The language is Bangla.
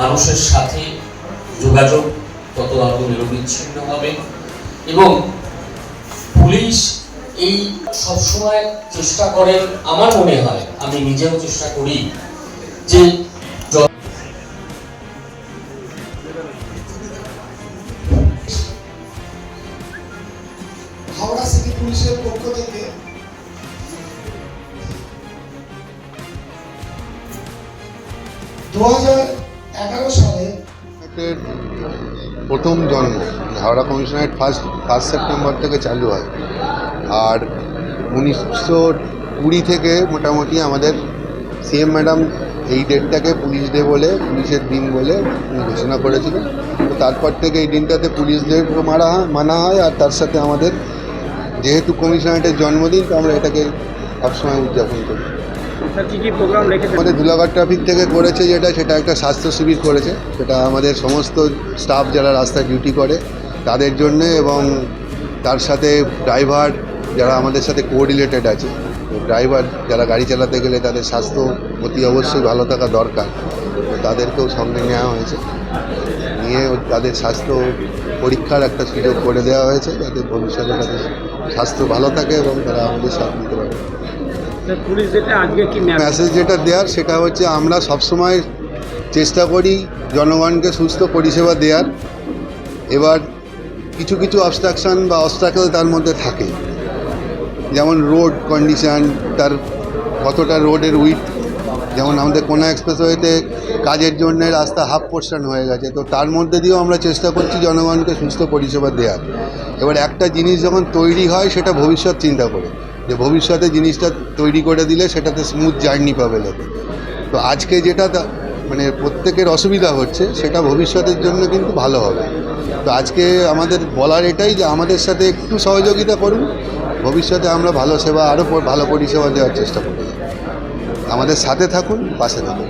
মানুষের সাথে যোগাযোগ তত আরও নিরবিচ্ছিন্ন হবে এবং পুলিশ এই সবসময় চেষ্টা করেন, আমার মনে হয়, আমি নিজেও চেষ্টা করি যে হাওড়া সিটি পুলিশের পক্ষ থেকে দু হাজার এগারো প্রথম জন্ম, Howrah commissionerate first first September থেকে চালু হয়। আর উনিশশো কুড়ি থেকে মোটামুটি আমাদের সিএম ম্যাডাম এই ডেটটাকে পুলিশ ডে বলে, পুলিশের দিন বলে ঘোষণা করেছিলেন। তো তারপর থেকে এই দিনটাতে পুলিশ ডে মারা মানা হয়, আর তার সাথে আমাদের যেহেতু কমিশনারেটের জন্মদিন, তো আমরা এটাকে সবসময় উদযাপন করি। আমাদের ধুলাঘাট ট্রাফিক থেকে করেছে যেটা, সেটা একটা স্বাস্থ্য শিবির করেছে। সেটা আমাদের সমস্ত স্টাফ যারা রাস্তায় ডিউটি করে, তাদের জন্য এবং তার সাথে ড্রাইভার যারা আমাদের সাথে কোঅর্ডিনেটেড আছে। ড্রাইভার যারা গাড়ি চালাতে গেলে তাদের স্বাস্থ্য অতি অবশ্যই ভালো থাকা দরকার। তাদেরকেও সঙ্গে নেওয়া হয়েছে। নিয়ে তাদের স্বাস্থ্য পরীক্ষার একটা সুযোগ করে দেওয়া হয়েছে, যাতে ভবিষ্যতে তাদের স্বাস্থ্য ভালো থাকে এবং তারা আমাদের সাথ দিতে পারে। মেসেজ যেটা দেওয়ার সেটা হচ্ছে আমরা সবসময় চেষ্টা করি জনগণকে সুস্থ পরিষেবা দেওয়ার এবার কিছু কিছু অবস্ট্রাকশন বা অবস্ট্রাকল তার মধ্যে থাকে। যেমন রোড কন্ডিশন তার কতটা রোডের উইথ যেমন আমাদের কোনা এক্সপ্রেসওয়েতে কাজের জন্য রাস্তা হাফ পোর্শন হয়ে গেছে। তো তার মধ্যে দিয়েও আমরা চেষ্টা করছি জনগণকে সুস্থ পরিষেবা দেওয়ার এবার একটা জিনিস যখন তৈরি হয়, সেটা ভবিষ্যৎ চিন্তা করে। যে ভবিষ্যতে জিনিসটা তৈরি করে দিলে সেটাতে স্মুথ জার্নি পাবে লোকে। তো আজকে যেটা মানে প্রত্যেকের অসুবিধা হচ্ছে, সেটা ভবিষ্যতের জন্য কিন্তু ভালো হবে। তো আজকে আমাদের বলার এটাই যে আমাদের সাথে একটু সহযোগিতা করুন, ভবিষ্যতে আমরা ভালো সেবা আরও ভালো পরিষেবা দেওয়ার চেষ্টা করব। আমাদের সাথে থাকুন, পাশে থাকুন।